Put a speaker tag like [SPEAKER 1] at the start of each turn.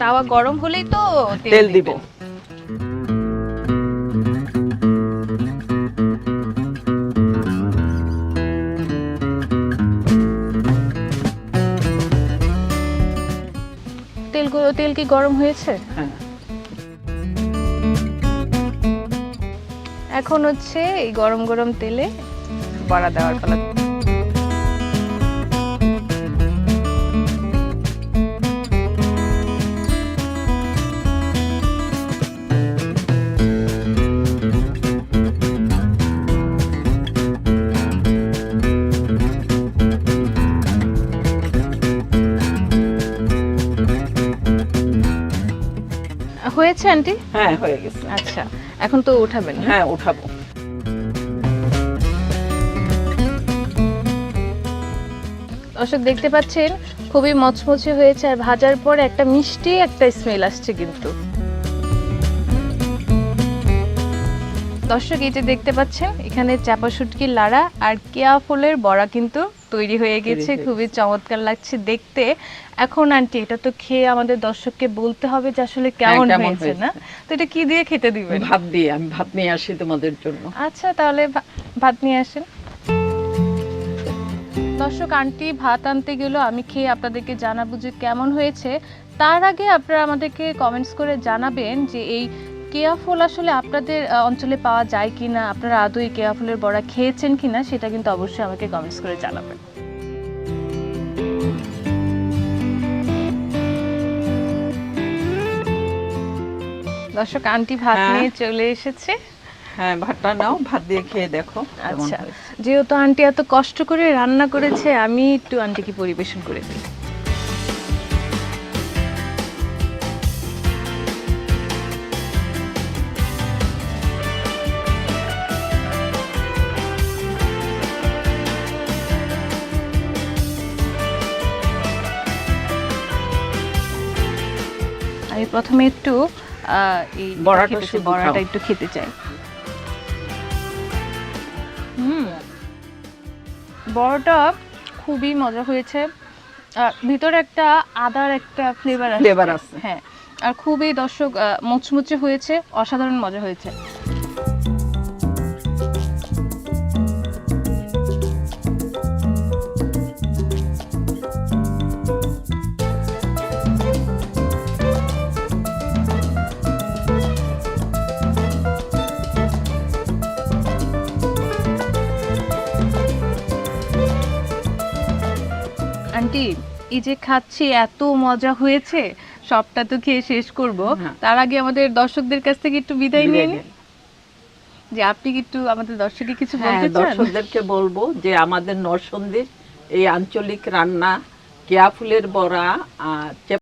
[SPEAKER 1] তাওয়া গরম হলেই তো
[SPEAKER 2] তেল দিব।
[SPEAKER 1] তেল তেল কি গরম হয়েছে?
[SPEAKER 2] হ্যাঁ।
[SPEAKER 1] এখন হচ্ছে এই গরম গরম তেলে বড়া দেওয়ার পালা। হয়েছে আন্টি?
[SPEAKER 2] হ্যাঁ হয়ে গেছে।
[SPEAKER 1] আচ্ছা এখন তো উঠাবেন
[SPEAKER 2] হ্যাঁ? উঠাবো।
[SPEAKER 1] অশোক দেখতে পাচ্ছেন খুবই মচমচে হয়েছে আর ভাজার পর একটা মিষ্টি একটা স্মেল আসছে কিন্তু। দর্শক এই যে দেখতে পাচ্ছেন এখানে চাপা শুটকির লাড়া আর কেয়া ফুলের বড়া কিন্তু তৈরি হয়ে গেছে। খুবই চমৎকার লাগছে দেখতে। এখন আন্টি এটা তো খেয়ে আমাদের দর্শককে বলতে হবে যে আসলে কেমন
[SPEAKER 2] কেমন
[SPEAKER 1] হয়েছে। না? তো এটা কি দিয়ে খেতে দিবেন?
[SPEAKER 2] ভাত দিয়ে আমি ভাত নিয়ে আসি তোমাদের জন্য।
[SPEAKER 1] আচ্ছা তাহলে ভাত নিয়ে আসেন। দর্শক আন্টি ভাত আনতে গেল আমি খেয়ে আপনাদেরকে জানাব যে কেমন হয়েছে। তার আগে আপনারা আমাদেরকে কমেন্টস করে জানাবেন যে এই কেয়া ফুল আসলে আপনাদের অঞ্চলে পাওয়া যায় কিনা? আপনারা আদৌ এই কেয়া ফুলের বড়া খেয়েছেন কিনা? সেটা কিন্তু অবশ্যই আমাকে কমেন্টস করে জানাবেন। দর্শক আন্টি ভাত
[SPEAKER 2] হ্যাঁ।
[SPEAKER 1] নিয়ে চলে এসেছে।
[SPEAKER 2] হ্যাঁ ভাতটা নাও ভাত দিয়ে খেয়ে দেখো
[SPEAKER 1] আচ্ছা। যেহেতু আন্টি এত কষ্ট করে রান্না করেছে আমি একটু আন্টিকে পরিবেশন করে দিই। প্রথমে একটু এই
[SPEAKER 2] বড়াটা।
[SPEAKER 1] একটু খেতে চাই। হুম। বড়টা খুবই মজা হয়েছে। ভিতরে একটা আদার একটা ফ্লেভার আছে।
[SPEAKER 2] Flavor আছে।
[SPEAKER 1] হ্যাঁ আর খুবই দর্শক মুচমুচে হয়েছে অসাধারণ মজা হয়েছে। আন্টি এই যে খাচ্ছি এত মজা হয়েছে সবটা তো খেয়ে শেষ করব।
[SPEAKER 2] হ্যাঁ।
[SPEAKER 1] তার আগে আমাদের দর্শকদের কাছ থেকে একটু বিদায় নিয়ে নিন। যে আপনি কি একটু আমাদের দর্শককে কিছু
[SPEAKER 2] হ্যাঁ
[SPEAKER 1] বলতে চান?
[SPEAKER 2] দর্শকদেরকে বলব যে আমাদের নরসন্দির এই আঞ্চলিক রান্না কেয়া ফুলের বড়া আর